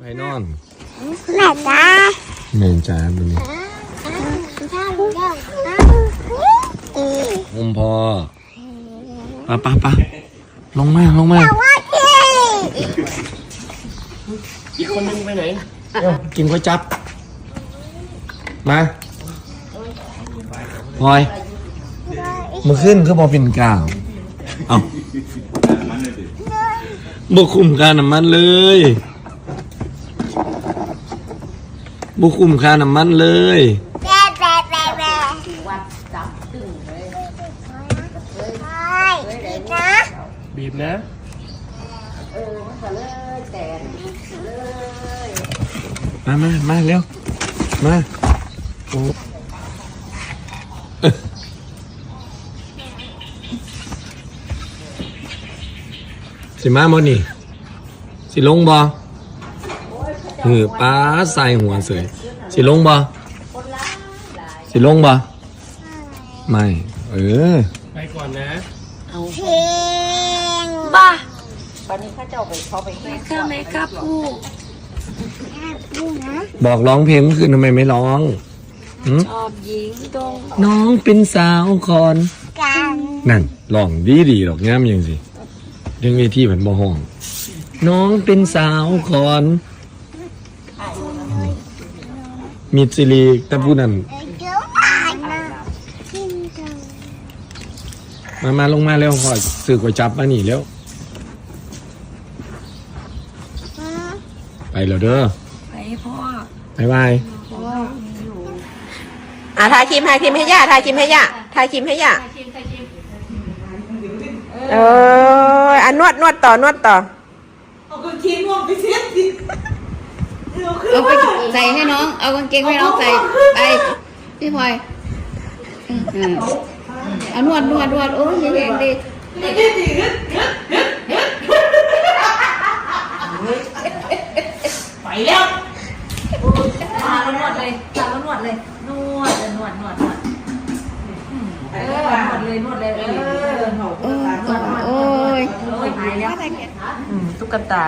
ไปนอนแม่จ้าแม่จ๋าบุนี้ถ้าลูกยังอมพอปะปะปะลงมาลงมาว่าที่อีกคนนึงไปไหนเอ้ากินก๋วยจับ มาพลอยมือขึ้นคือพอเป็นกลางเอาบุคุมค่าน้ำมันเลย บุคุมค่าน้ำมันเลยแม่แม่แม่แม่วัดจับตึงเลยไปดีนะบีบนะเออมันก็เลยแต่เลยมามามาเร็วมาโอ้เอ้อสิมาโมนี่สิลงบอ หือป้าใส่หัวเสยสิลงบอสิลงบอไม่ เออ ไปก่อนนะเอาเพลงบ้าตอนนี้ข้าเจ้าไปเขาไปแค่ข้าไม่กล้าพูดพูดนะบอกร้องเพลงเมื่อคืนทำไมไม่ร้องหืมชอบหญิงตรงน้องเป็นสาวคอน กันนั่นลองดีดีๆดอกงามยังสิเรื่องเวทีเหมือนบ่ห้อง น้องเป็นสาวคอน มีซิลีแต่ผู้นั้นเดี๋ยวตายนะกินกันมามาลงมาเร็วพอสื่อก๋วยจับมานี่เร็วไปแล้วเด้อ ไปพ่อบ๊ายบายอะทาครีมทาครีมให้ย่าทาครีมให้ย่าทาครีมให้ย่าเอออันนวดนวดต่อนวดต่อ เอากางเกงม่วงไปเสียสิ เอาไปใส่ให้น้อง เอากางเกงให้น้องใส่ไปพี่พลอยอืมอืมเอานวดนวดนวดโอ้ยยังไงดีไปแล้วทาแล้วนวดเลยทาแล้วนวดเลย นวดนวดนวดนวดเออนวดเลยนวดเลยเออโอ้ยโอ้ยโอ้ยหายแล้วตุ๊กตา